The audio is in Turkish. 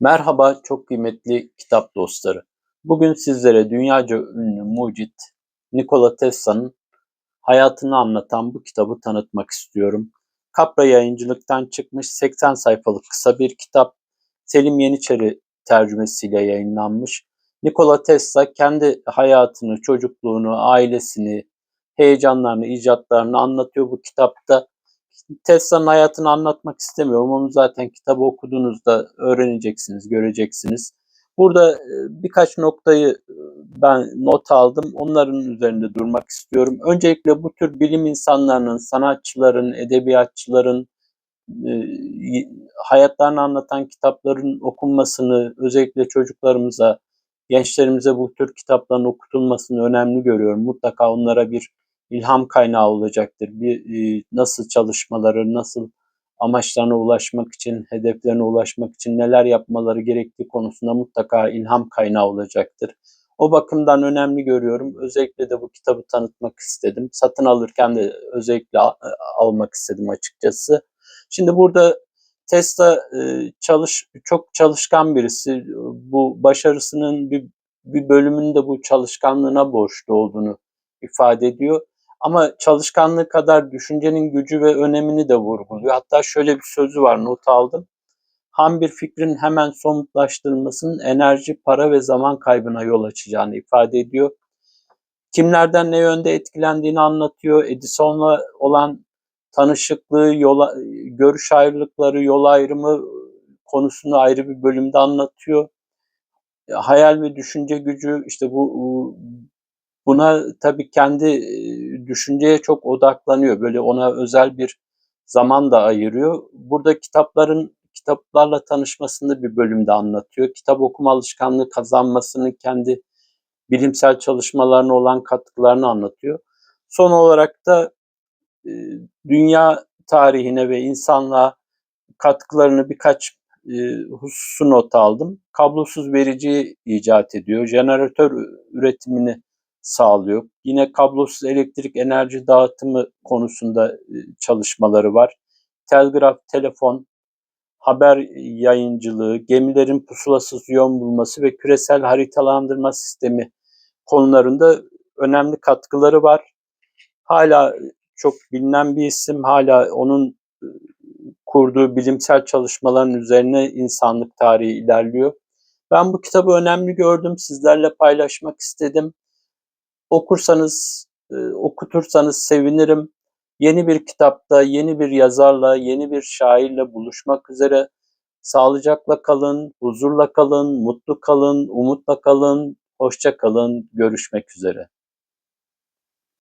Merhaba çok kıymetli kitap dostları. Bugün sizlere dünyaca ünlü mucit Nikola Tesla'nın hayatını anlatan bu kitabı tanıtmak istiyorum. Kapra yayıncılıktan çıkmış 80 sayfalık kısa bir kitap. Selim Yeniçeri tercümesiyle yayınlanmış. Nikola Tesla kendi hayatını, çocukluğunu, ailesini, heyecanlarını, icatlarını anlatıyor bu kitapta. Tesla'nın hayatını anlatmak istemiyorum. Onu zaten kitabı okuduğunuzda öğreneceksiniz, göreceksiniz. Burada e, birkaç noktayı e, ben not aldım. Onların üzerinde durmak istiyorum. Öncelikle bu tür bilim insanlarının, sanatçıların, edebiyatçıların e, hayatlarını anlatan kitapların okunmasını özellikle çocuklarımıza, gençlerimize bu tür kitapların okutulmasını önemli görüyorum. Mutlaka onlara bir ilham kaynağı olacaktır. Bir e, nasıl çalışmaları, nasıl amaçlarına ulaşmak için, hedeflerine ulaşmak için neler yapmaları gerektiği konusunda mutlaka ilham kaynağı olacaktır. O bakımdan önemli görüyorum. Özellikle de bu kitabı tanıtmak istedim. Satın alırken de özellikle almak istedim açıkçası. Şimdi burada Tesla e, çalış çok çalışkan birisi. Bu başarısının bir bir bölümünün de bu çalışkanlığına borçlu olduğunu ifade ediyor. Ama çalışkanlığı kadar düşüncenin gücü ve önemini de vurguluyor. Hatta şöyle bir sözü var not aldım. Ham bir fikrin hemen somutlaştırılmasının enerji, para ve zaman kaybına yol açacağını ifade ediyor. Kimlerden ne yönde etkilendiğini anlatıyor. Edison'la olan tanışıklığı, yola, görüş ayrılıkları, yol ayrımı konusunu ayrı bir bölümde anlatıyor. Hayal ve düşünce gücü işte bu Buna tabii kendi düşünceye çok odaklanıyor. Böyle ona özel bir zaman da ayırıyor. Burada kitapların kitaplarla tanışmasını bir bölümde anlatıyor. Kitap okuma alışkanlığı kazanmasını kendi bilimsel çalışmalarına olan katkılarını anlatıyor. Son olarak da dünya tarihine ve insanlığa katkılarını birkaç hususu not aldım. Kablosuz verici icat ediyor. Jeneratör üretimini sağlıyor. Yine kablosuz elektrik enerji dağıtımı konusunda e, çalışmaları var. Telgraf, telefon, haber yayıncılığı, gemilerin pusulasız yön bulması ve küresel haritalandırma sistemi konularında önemli katkıları var. Hala çok bilinen bir isim, hala onun e, kurduğu bilimsel çalışmaların üzerine insanlık tarihi ilerliyor. Ben bu kitabı önemli gördüm, sizlerle paylaşmak istedim. Okursanız, e, okutursanız sevinirim. Yeni bir kitapta, yeni bir yazarla, yeni bir şairle buluşmak üzere. Sağlıcakla kalın, huzurla kalın, mutlu kalın, umutla kalın, hoşça kalın, görüşmek üzere.